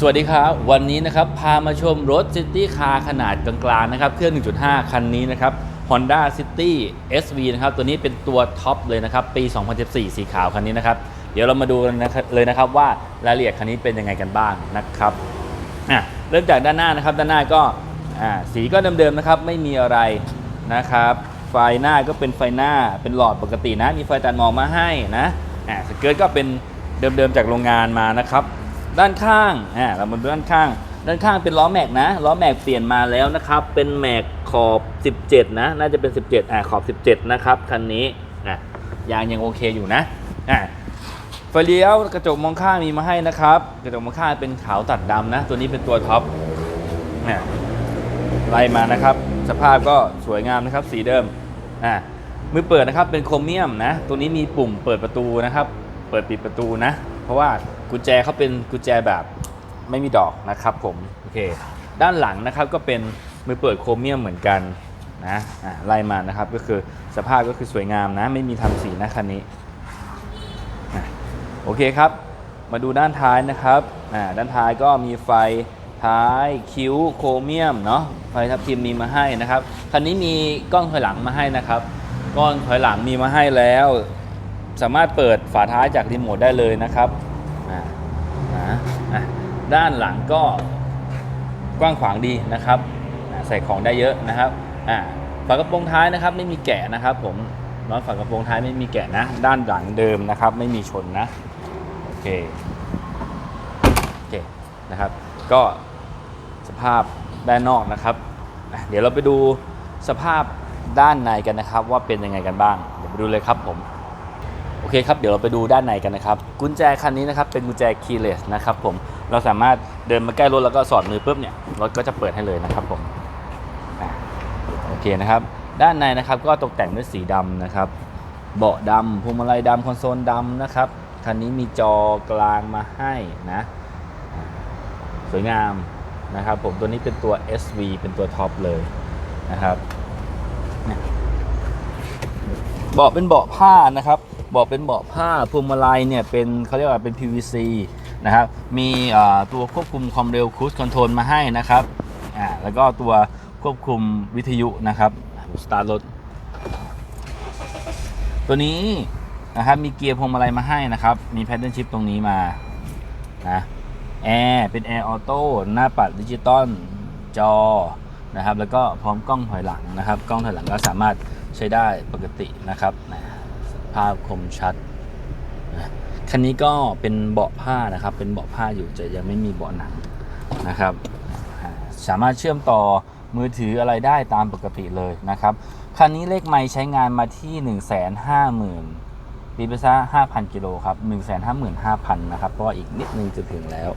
สวัสดีครับ วันนี้นะครับพามาชมรถ City Car ขนาดกลางๆนะครับ เครื่อง 1.5 คันนี้นะครับ Honda City SV นะครับ ตัวนี้เป็นตัวท็อปเลยนะครับ ปี 2014 สีขาวคันนี้นะครับ เดี๋ยวเรามาดูกันเลยนะครับว่ารายละเอียดคันนี้เป็นยังไงกันบ้างนะครับอะเริ่มจากด้านหน้านะครับ ด้านหน้าก็อ่าสีก็เดิมๆนะครับ ไม่มีอะไรนะครับ ไฟหน้าก็เป็นไฟหน้า เป็นหลอดปกตินะ มีไฟตัดหมอกมาให้นะอ่าสเกิร์ตก็เป็นเดิมๆจากโรงงานมานะครับ ด้านข้างอ่าเรามาดูด้านข้าง ด้านข้างเป็นล้อแม็กนะล้อแม็กเปลี่ยนมาแล้วนะครับ เป็นแม็กขอบ 17 นะ น่าจะเป็น 17อ่าขอบ 17 นะครับคันนี้อะยางยังโอเคอยู่นะอ่าไฟเลี้ยวกระจกมองข้างมีมาให้นะครับ กระจกมองข้างเป็นขาวตัดดำนะ ตัวนี้เป็นตัวท็อปเนี่ยไล่มานะครับ สภาพก็สวยงามนะครับ สีเดิมอ่ามือเปิดนะครับเป็นโครเมียมนะ ตัวนี้มีปุ่มเปิดประตูนะครับ เปิดปิดประตูนะ เพราะว่ากุญแจเขาเป็นกุญแจแบบไม่มีดอกนะครับผมโอเคด้านหลังนะครับก็เป็นมือเปิดโครเมียมเหมือนกันนะอ่ไล่มานะครับก็คือสภาพก็คือสวยงามนะ ไม่มีทำสีนะคันนี้โอเคครับ มาดูด้านท้ายนะครับอ่าด้านท้ายก็มีไฟท้ายคิ้วโครเมียมเนาะไฟทับทิมมีมาให้นะครับคันนี้มีกล้องถอยหลังมาให้นะครับกล้องถอยหลังมีมาให้แล้ว สามารถเปิดฝาท้ายจากรีโมทได้เลยนะครับด้านหลังก็กว้างขวางดีนะครับใส่ของได้เยอะนะครับฝากระโปรงท้ายนะครับไม่มีแกะนะครับ ผมล้อฝากระโปรงท้ายไม่มีแกะนะ ด้านหลังเดิมนะครับ ไม่มีชนนะโอเคโอเคนะครับ ก็สภาพด้านนอกนะครับ เดี๋ยวเราไปดูสภาพด้านในกันนะครับ ว่าเป็นยังไงกันบ้าง เดี๋ยวไปดูเลยครับผม อเคครับเดี๋ยวเราไปดูด้านในกันนะครับกุญแจคันนี้นะครับเป็นกุญแจ keyless นะครับผมเราสามารถเดินมาใกล้รถแล้วก็สอดมือปุ๊บเนี่ยรถก็จะเปิดให้เลยนะครับผมโอเคนะครับด้านในนะครับก็ตกแต่งด้วยสีดำนะครับเบาะดำพวงมาลัยดำคอนโซลดำนะครับคันนี้มีจอกลางมาให้นะสวยงามนะครับผมตัวนี้เป็นตัว SV เป็นตัวท็อปเลยนะครับเบาะเป็นเบาะผ้านะครับ เบาะเป็นเบาะผ้าพวงมาลัยเนี่ยเป็นเขาเรียกว่าเป็น PVC นะครับมีตัวควบคุมความเร็วค u ู e คอนโทรลมาให้นะครับอ่าแล้วก็ตัวควบคุมวิทยุนะครับสตาร์ทรถตัวนี้นะครับมีเกียร์พวงมาลัยมาให้นะครับ มีแพดเดิลชิพตรงนี้มานะแอร์เป็นแอร์ออโต้หน้าปัดดิจิตอลจอนะครับ แล้วก็พร้อมกล้องถอยหลังนะครับ กล้องถอยหลังก็สามารถใช้ได้ปกตินะครับนะ ภาพคมชัดนะคันนี้ก็เป็นเบาะผ้านะครับ เป็นเบาะผ้าอยู่จะยังไม่มีเบาะหนังนะครับ สามารถเชื่อมต่อมือถืออะไรได้ตามปกติเลยนะครับ คันนี้เลขไม้ใช้งานมาที่ 1 5 0 0 0 0ปีไปซะ5,000 กิโลครับ155,000 นะครับ เพราะอีกนิดนึงจะถึงแล้ว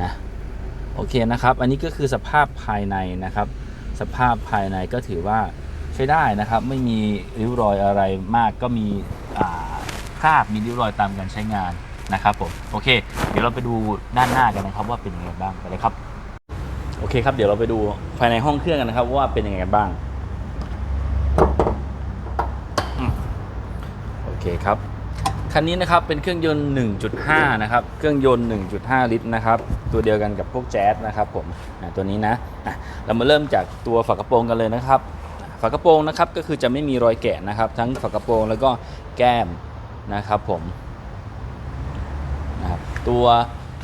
นะโอเคนะครับ อันนี้ก็คือสภาพภายในนะครับ สภาพภายในก็ถือว่าใช้ได้นะครับ ไม่มีริ้วรอยอะไรมากก็มี คราบมีริ้วรอยตามการใช้งานนะครับผมโอเค เดี๋ยวเราไปดูด้านหน้ากันนะครับ ว่าเป็นยังไงบ้างไปเลยครับ โอเคครับเดี๋ยวเราไปดูภายในห้องเครื่องกันนะครับ ว่าเป็นยังไงกันบ้างโอเคครับคันนี้นะครับเป็นเครื่องยนต์ 1.5 นะครับ เครื่องยนต์ 1.5 ลิตรนะครับ ตัวเดียวกันกับพวกแจ๊สนะครับผมตัวนี้นะะเรามาเริ่มจากตัวฝากระโปรงกันเลยนะครับ ฝากระโปรงนะครับก็คือจะไม่มีรอยแกะนะครับ ทั้งฝากระโปรงแล้วก็แก้ม นะครับผมนะครับตัว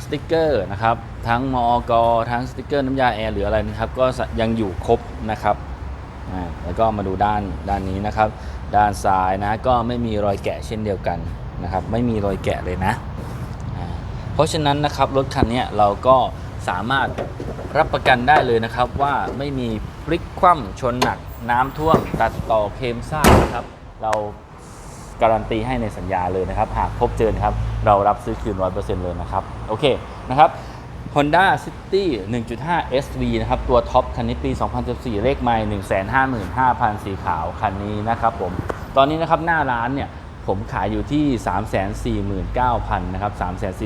สติกเกอร์นะครับทั้งมอกทั้งสติกเกอร์น้ำยาแอร์หรืออะไรนะครับก็ยังอยู่ครบนะครับแล้วก็มาดูด้านด้านนี้นะครับ ด้านซ้ายนะก็ไม่มีรอยแกะเช่นเดียวกันนะครับไม่มีรอยแกะเลยนะ เพราะฉะนั้นนะครับรถคันนี้เราก็สามารถรับประกันได้เลยนะครับว่าไม่มีพลิกคว่ำชนหนักน้ำท่วมตัดต่อเคมซ่านะครับ เรา การันตีให้ในสัญญาเลยนะครับ หากพบเจอนะครับ เรารับซื้อคืน 100%เลยนะครับ โอเคนะครับ Honda City 1.5 SV นะครับ ตัวท็อปคันนี้ปี 2014 เลขไมล์155,000 สีขาวคันนี้นะครับผม ตอนนี้นะครับหน้าร้านเนี่ยผมขายอยู่ที่ 349,000 นะครับ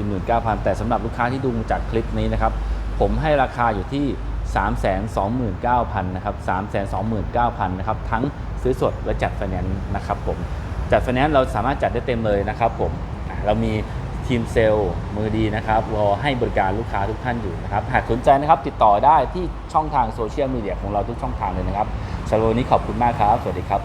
349,000 แต่สำหรับลูกค้าที่ดูจากคลิปนี้นะครับ ผมให้ราคาอยู่ที่ 329,000 นะครับ 329,000 นะครับ ทั้งซื้อสดและจัดไฟแนนซ์นะครับผม จัดไฟแนนซ์เราสามารถจัดได้เต็มเลยนะครับผมเรามีทีทีมเซลล์มือดีนะครับรอให้บริการลูกค้าทุกท่านอยู่นะครับ หากสนใจนะครับติดต่อได้ที่ช่องทางโซเชียลมีเดียของเราทุกช่องทางเลยนะครับสำหรับวันนี้ขอบคุณมากครับ สวัสดีครับ